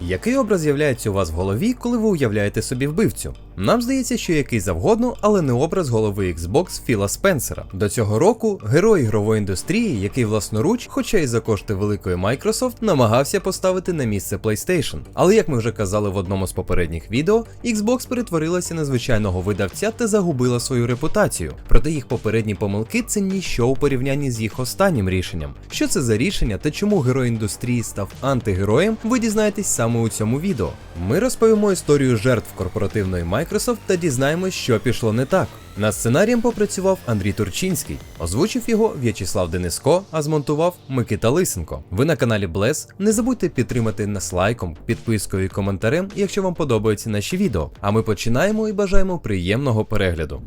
Який образ з'являється у вас в голові, коли ви уявляєте собі вбивцю? Нам здається, що який завгодно, але не образ голови Xbox Філа Спенсера. До цього року герой ігрової індустрії, який власноруч, хоча й за кошти великої Microsoft, намагався поставити на місце PlayStation. Але як ми вже казали в одному з попередніх відео, Xbox перетворилася на звичайного видавця та загубила свою репутацію. Проте їх попередні помилки це ніщо у порівнянні з їх останнім рішенням. Що це за рішення та чому герой індустрії став антигероєм, ви дізнаєтесь саме у цьому відео. Ми розповімо історію жертв корпоративної Microsoft та дізнаємось, що пішло не так. Над сценарієм попрацював Андрій Турчинський, озвучив його В'ячеслав Дениско, а змонтував Микита Лисенко. Ви на каналі Блес. Не забудьте підтримати нас лайком, підпискою і коментарем, якщо вам подобаються наші відео. А ми починаємо і бажаємо приємного перегляду.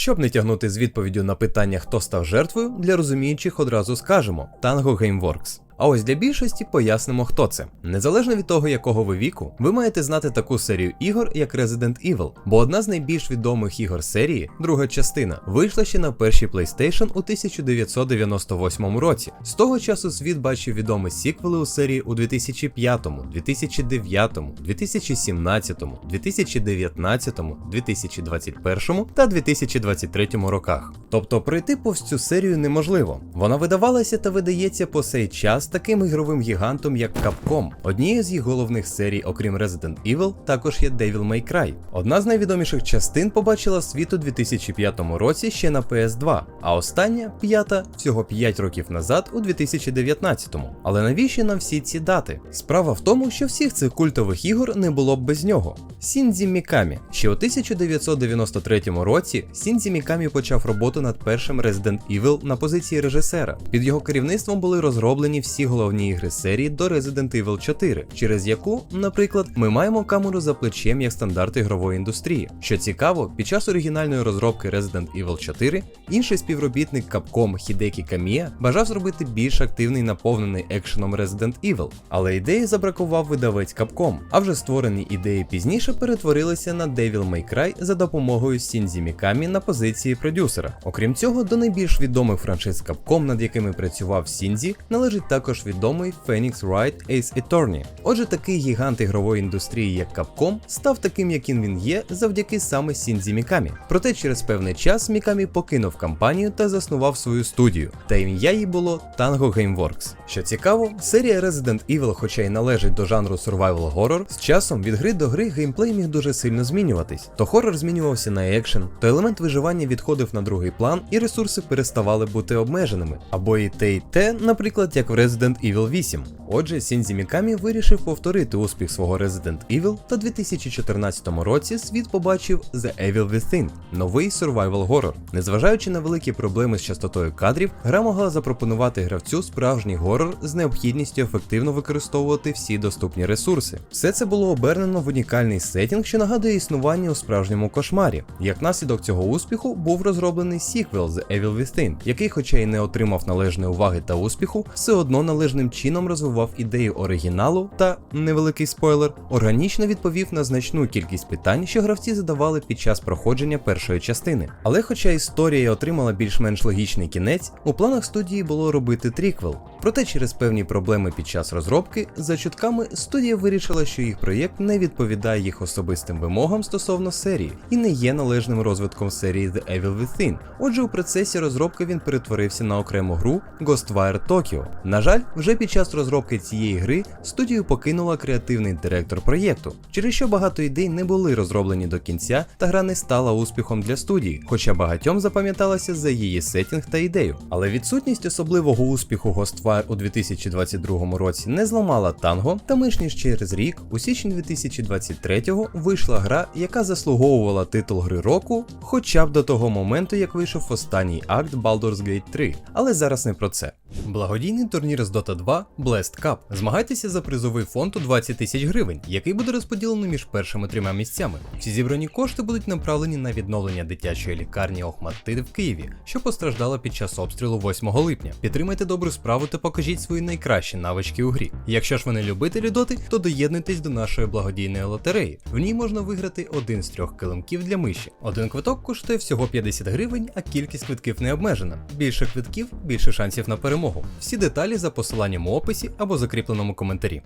Щоб не тягнути з відповіддю на питання, хто став жертвою, для розуміючих одразу скажемо Tango Gameworks. А ось для більшості пояснимо, хто це. Незалежно від того, якого ви віку, ви маєте знати таку серію ігор, як Resident Evil, бо одна з найбільш відомих ігор серії, друга частина, вийшла ще на першій PlayStation у 1998 році. З того часу світ бачив відомі сіквели у серії у 2005, 2009, 2017, 2019, 2021 та 2023 роках. Тобто пройти повз цю серію неможливо. Вона видавалася та видається по сей час таким ігровим гігантом, як Capcom. Однією з їх головних серій, окрім Resident Evil, також є Devil May Cry. Одна з найвідоміших частин побачила світ у 2005 році ще на PS2, а остання, п'ята, всього 5 років назад, у 2019. Але навіщо нам всі ці дати? Справа в тому, що всіх цих культових ігор не було б без нього. Сіндзі Мікамі. Ще у 1993 році Сіндзі Мікамі почав роботу над першим Resident Evil на позиції режисера. Під його керівництвом були розроблені всі головні ігри серії до Resident Evil 4, через яку, наприклад, ми маємо камеру за плечем як стандарт ігрової індустрії. Що цікаво, під час оригінальної розробки Resident Evil 4 інший співробітник Capcom Хідекі Камія бажав зробити більш активний наповнений екшеном Resident Evil, але ідеї забракував видавець Capcom, а вже створені ідеї пізніше перетворилися на Devil May Cry за допомогою Сінзі Мікамі на позиції продюсера. Окрім цього, до найбільш відомих франшиз Capcom, над якими працював Сінзі, належить також відомий Phoenix Wright Ace Attorney. Отже, такий гігант ігрової індустрії, як Capcom, став таким, яким він є, завдяки саме Сінзі Мікамі. Проте через певний час Мікамі покинув компанію та заснував свою студію, та ім'я їй було Tango Gameworks. Що цікаво, серія Resident Evil, хоча й належить до жанру Survival Horror, з часом від гри до гри геймплей міг дуже сильно змінюватись. То хорор змінювався на екшен, то елемент виживання відходив на другий план, і ресурси переставали бути обмеженими. Або і те, і те, наприклад, як в Resident Evil 8. Отже, Сінзі Мікамі вирішив повторити успіх свого Resident Evil, та у 2014 році світ побачив The Evil Within – новий survival horror. Незважаючи на великі проблеми з частотою кадрів, гра могла запропонувати гравцю справжній горор з необхідністю ефективно використовувати всі доступні ресурси. Все це було обернено в унікальний сетінг, що нагадує існування у справжньому кошмарі. Як наслідок цього успіху був розроблений сіквел The Evil Within, який, хоча й не отримав належної уваги та успіху, все одно належним чином розвивав ідею оригіналу та невеликий спойлер, органічно відповів на значну кількість питань, що гравці задавали під час проходження першої частини. Але хоча історія отримала більш-менш логічний кінець, у планах студії було робити тріквел. Проте через певні проблеми під час розробки, за чутками, студія вирішила, що їх проєкт не відповідає їх особистим вимогам стосовно серії і не є належним розвитком серії The Evil Within. Отже, у процесі розробки він перетворився на окрему гру Ghostwire Tokyo. На жаль, вже під час розробки цієї гри студію покинула креативний директор проєкту, через що багато ідей не були розроблені до кінця, та гра не стала успіхом для студії, хоча багатьом запам'яталася за її сетінг та ідею. Але відсутність особливого успіху Ghostwire у 2022 році не зламала танго, та менш ніж через рік, у січні 2023-го, вийшла гра, яка заслуговувала титул гри року, хоча б до того моменту, як вийшов останній акт Baldur's Gate 3. Але зараз не про це. Благодійний турнір з Dota 2 Blast Cup. Змагайтеся за призовий фонд у 20 тисяч гривень, який буде розподілено між першими трьома місцями. Всі зібрані кошти будуть направлені на відновлення дитячої лікарні Охматити в Києві, що постраждала під час обстрілу 8 липня. Підтримайте добру справу та покажіть свої найкращі навички у грі. Якщо ж ви не любителі доти, то доєднуйтесь до нашої благодійної лотереї. В ній можна виграти один з трьох килимків для миші. Один квиток коштує всього 50 гривень, а кількість квитків не обмежена. Більше квитків, більше шансів на перемогу. Всі деталі за посиланням у описі або закріпленому коментарі.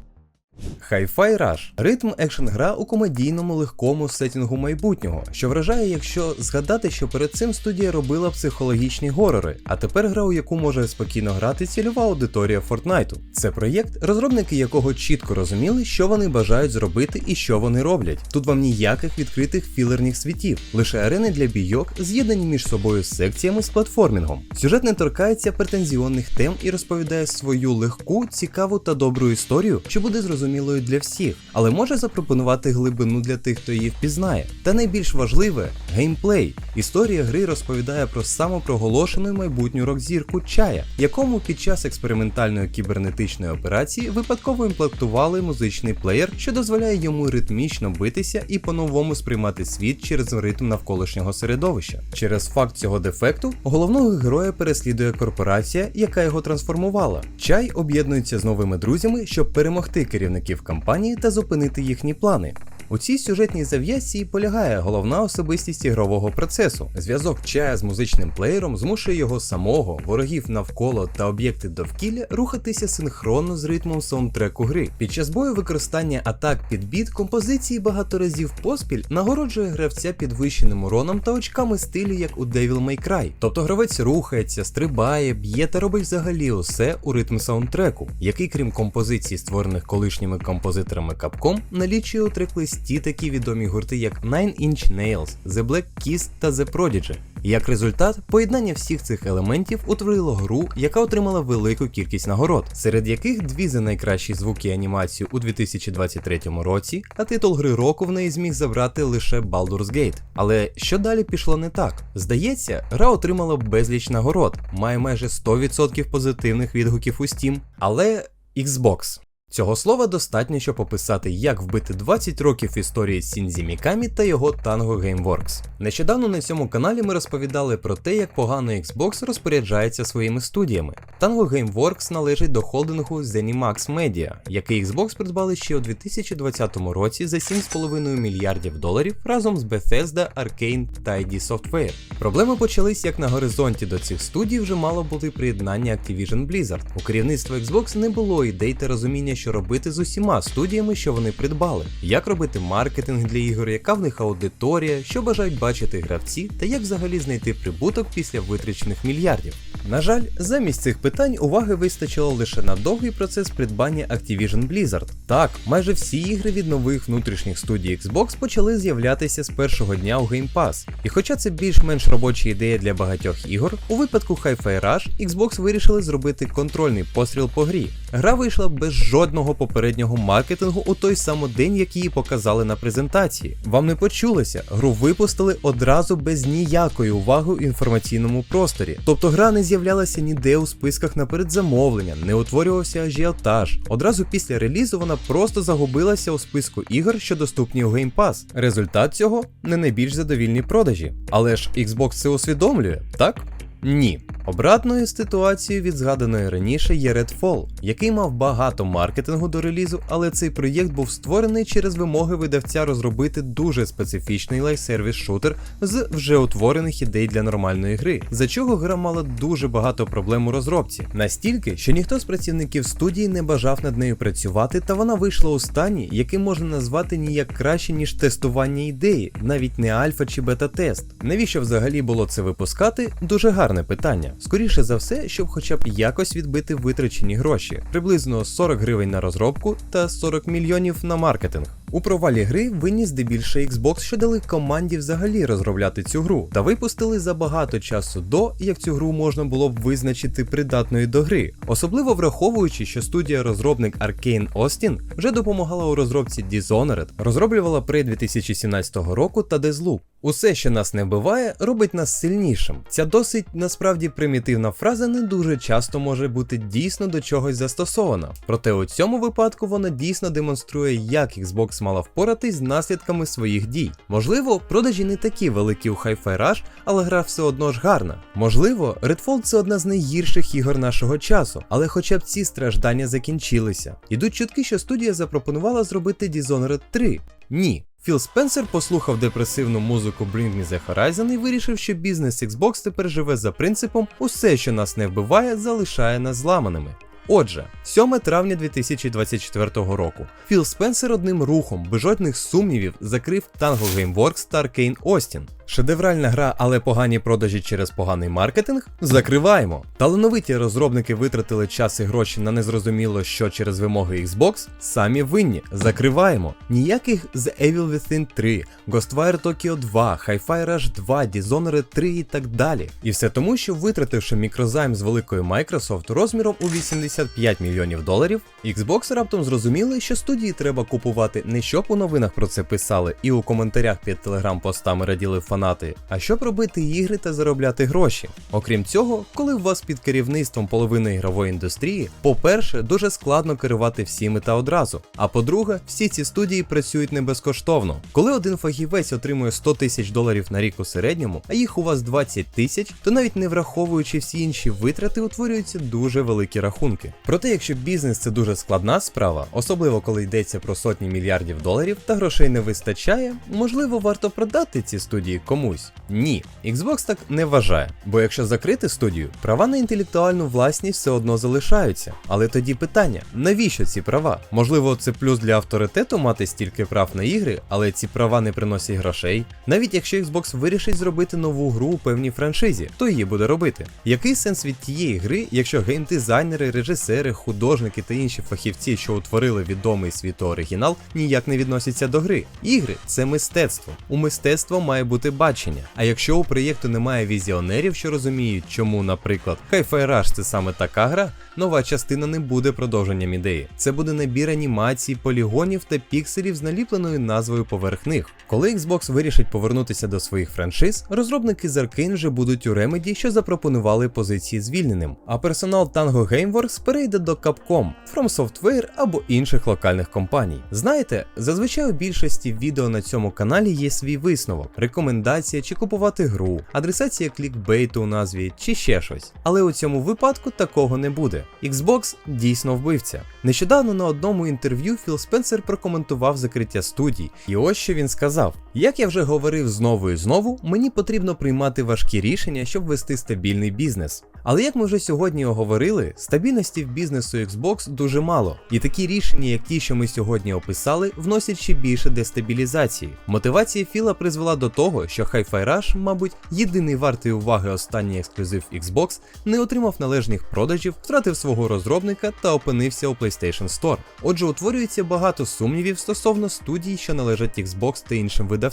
Hi-Fi Rush – ритм екшн гра у комедійному легкому сеттінгу майбутнього, що вражає, якщо згадати, що перед цим студія робила психологічні горори, а тепер гра, у яку може спокійно грати цільова аудиторія Фортнайту. Це проєкт, розробники якого чітко розуміли, що вони бажають зробити і що вони роблять. Тут вам ніяких відкритих філерних світів, лише арени для бійок, з'єднані між собою секціями з платформінгом. Сюжет не торкається претензіонних тем і розповідає свою легку, цікаву та добру історію, що буде зрозумілою для всіх, але може запропонувати глибину для тих, хто її впізнає. Та найбільш важливе геймплей. Історія гри розповідає про самопроголошену майбутню рок-зірку Чая, якому під час експериментальної кібернетичної операції випадково імплантували музичний плеєр, що дозволяє йому ритмічно битися і по-новому сприймати світ через ритм навколишнього середовища. Через факт цього дефекту головного героя переслідує корпорація, яка його трансформувала. Чай об'єднується з новими друзями, щоб перемогти керівників компанії та зупинити їхні плани. У цій сюжетній зав'язці і полягає головна особистість ігрового процесу. Зв'язок чая з музичним плеєром змушує його самого, ворогів навколо та об'єкти довкілля рухатися синхронно з ритмом саундтреку гри. Під час бою використання атак під біт композиції багато разів поспіль нагороджує гравця підвищеним уроном та очками стилю, як у Devil May Cry. Тобто гравець рухається, стрибає, б'є та робить взагалі усе у ритм саундтреку, який, крім композицій, створених колишніми композиторами Capcom, налічує у трек-листі такі відомі гурти, як Nine Inch Nails, The Black Keys та The Prodigy. Як результат, поєднання всіх цих елементів утворило гру, яка отримала велику кількість нагород, серед яких дві за найкращі звуки і анімацію у 2023 році, а титул гри року в неї зміг забрати лише Baldur's Gate. Але що далі пішло не так? Здається, гра отримала безліч нагород, має майже 100% позитивних відгуків у Steam, але Xbox. Цього слова достатньо, щоб описати, як вбити 20 років історії Сінзі Мікамі та його Tango Gameworks. Нещодавно на цьому каналі ми розповідали про те, як погано Xbox розпоряджається своїми студіями. Tango Gameworks належить до холдингу ZeniMax Media, який Xbox придбали ще у 2020 році за 7,5 мільярдів доларів разом з Bethesda, Arkane та ID Software. Проблеми почались як на горизонті до цих студій вже мало бути приєднання Activision Blizzard. У керівництва Xbox не було ідей та розуміння, що робити з усіма студіями, що вони придбали, як робити маркетинг для ігор, яка в них аудиторія, що бажають бачити гравці, та як взагалі знайти прибуток після витрачених мільярдів. На жаль, замість цих питань уваги вистачило лише на довгий процес придбання Activision Blizzard. Так, майже всі ігри від нових внутрішніх студій Xbox почали з'являтися з першого дня у Game Pass. І хоча це більш-менш робоча ідея для багатьох ігор, у випадку Hi-Fi Rush Xbox вирішили зробити контрольний постріл по грі. Гра вийшла без жодного попереднього маркетингу у той самий день, як її показали на презентації. Вам не почулося, гру випустили одразу без ніякої уваги у інформаційному просторі. Тобто гра не з'являлася ніде у списках на передзамовлення, не утворювався ажіотаж. Одразу після релізу вона просто загубилася у списку ігор, що доступні у Game Pass. Результат цього не найбільш задовільні продажі. Але ж Xbox це усвідомлює, так? Ні. Обратною ситуацією від згаданої раніше є Redfall, який мав багато маркетингу до релізу, але цей проєкт був створений через вимоги видавця розробити дуже специфічний лайфсервіс шутер з вже утворених ідей для нормальної гри, за чого гра мала дуже багато проблем у розробці. Настільки, що ніхто з працівників студії не бажав над нею працювати, та вона вийшла у стані, який можна назвати ніяк краще, ніж тестування ідеї, навіть не альфа чи бета-тест. Навіщо взагалі було це випускати? Дуже гарне питання. Скоріше за все, щоб хоча б якось відбити витрачені гроші, приблизно 40 гривень на розробку та 40 мільйонів на маркетинг. У провалі гри винні здебільше Xbox, що дали команді взагалі розробляти цю гру, та випустили забагато часу до, як цю гру можна було б визначити придатною до гри, особливо враховуючи, що студія-розробник Arkane Austin вже допомагала у розробці Dishonored, розроблювала Prey 2017 року та Deathloop. Усе, що нас не вбиває, робить нас сильнішим. Ця досить насправді примітивна фраза не дуже часто може бути дійсно до чогось застосована. Проте у цьому випадку вона дійсно демонструє, як Xbox мала впоратись з наслідками своїх дій. Можливо, продажі не такі великі у Hi-Fi Rush, але гра все одно ж гарна. Можливо, Redfall це одна з найгірших ігор нашого часу, але хоча б ці страждання закінчилися. Ідуть чутки, що студія запропонувала зробити Dishonored 3. Ні. Філ Спенсер послухав депресивну музику Bring Me The Horizon і вирішив, що бізнес Xbox тепер живе за принципом усе, що нас не вбиває, залишає нас зламаними. Отже, 7 травня 2024 року Філ Спенсер одним рухом, без жодних сумнівів, закрив Tango Gameworks та Arkane Austin. Шедевральна гра, але погані продажі через поганий маркетинг? Закриваємо. Талановиті розробники витратили час і гроші на незрозуміло що через вимоги Xbox, самі винні. Закриваємо. Ніяких The Evil Within 3, Ghostwire Tokyo 2, Hi-Fi Rush 2, Dishonored 3 і так далі. І все тому, що витративши мікрозайм з великої Microsoft розміром у 85 мільйонів доларів, Xbox раптом зрозуміли, що студії треба купувати не щоб у новинах про це писали і у коментарях під телеграм-постами раділи фанати, а щоб робити ігри та заробляти гроші. Окрім цього, коли у вас під керівництвом половини ігрової індустрії, по-перше, дуже складно керувати всіми та одразу. А по-друге, всі ці студії працюють не безкоштовно. Коли один фахівець отримує 100 тисяч доларів на рік у середньому, а їх у вас 20 тисяч, то навіть не враховуючи всі інші витрати, утворюються дуже великі рахунки. Проте, якщо бізнес це дуже складна справа, особливо коли йдеться про сотні мільярдів доларів та грошей не вистачає, можливо, варто продати ці студії комусь. Ні, Xbox так не вважає. Бо якщо закрити студію, права на інтелектуальну власність все одно залишаються. Але тоді питання: навіщо ці права? Можливо, це плюс для авторитету мати стільки прав на ігри, але ці права не приносять грошей. Навіть якщо Xbox вирішить зробити нову гру у певній франшизі, то її буде робити. Який сенс від тієї гри, якщо геймдизайнери, режисери, художники та інші фахівці, що утворили відомий світооригінал, ніяк не відносяться до гри? Ігри це мистецтво. У мистецтва має бути бачення. А якщо у проєкту немає візіонерів, що розуміють, чому, наприклад, Hi-Fi Rush це саме така гра, нова частина не буде продовженням ідеї. Це буде набір анімацій, полігонів та пікселів з наліпленою назвою поверх них. Коли Xbox вирішить повернутися до своїх франшиз, розробники з Arkane вже будуть у Remedy, що запропонували позиції звільненим, а персонал Tango Gameworks перейде до Capcom, From Software або інших локальних компаній. Знаєте, зазвичай у більшості відео на цьому каналі є свій висновок, рекомендація чи купувати гру, адресація клікбейту у назві чи ще щось. Але у цьому випадку такого не буде. Xbox дійсно вбивця. Нещодавно на одному інтерв'ю Філ Спенсер прокоментував закриття студій, і ось що він сказав: як я вже говорив знову і знову, мені потрібно приймати важкі рішення, щоб вести стабільний бізнес. Але як ми вже сьогодні оговорили, стабільності в бізнесу Xbox дуже мало, і такі рішення, як ті, що ми сьогодні описали, вносять ще більше дестабілізації. Мотивація Філа призвела до того, що Hi-Fi Rush, мабуть, єдиний вартий уваги останній ексклюзив Xbox, не отримав належних продажів, втратив свого розробника та опинився у PlayStation Store. Отже, утворюється багато сумнівів стосовно студій, що належать Xbox та іншим видавцям.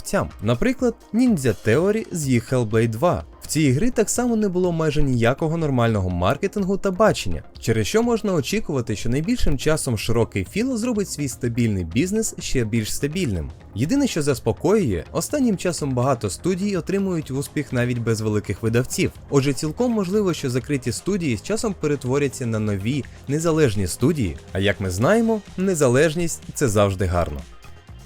Наприклад, Ninja Theory з їх Hellblade 2. В цій гри так само не було майже ніякого нормального маркетингу та бачення, через що можна очікувати, що найбільшим часом широкий філ зробить свій стабільний бізнес ще більш стабільним. Єдине, що заспокоює, останнім часом багато студій отримують успіх навіть без великих видавців. Отже, цілком можливо, що закриті студії з часом перетворяться на нові незалежні студії. А як ми знаємо, незалежність це завжди гарно.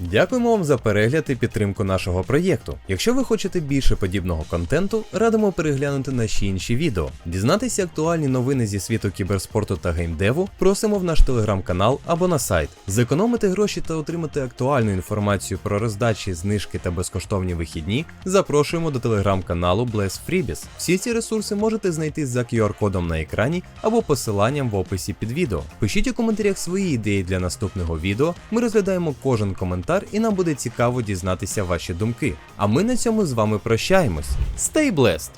Дякуємо вам за перегляд і підтримку нашого проєкту. Якщо ви хочете більше подібного контенту, радимо переглянути наші інші відео. Дізнатися актуальні новини зі світу кіберспорту та геймдеву просимо в наш телеграм-канал або на сайт. Зекономити гроші та отримати актуальну інформацію про роздачі, знижки та безкоштовні вихідні. Запрошуємо до телеграм-каналу Bless Freebies. Всі ці ресурси можете знайти за QR-кодом на екрані або посиланням в описі під відео. Пишіть у коментарях свої ідеї для наступного відео. Ми розглядаємо кожен коментар і нам буде цікаво дізнатися ваші думки. А ми на цьому з вами прощаємось. Stay blessed!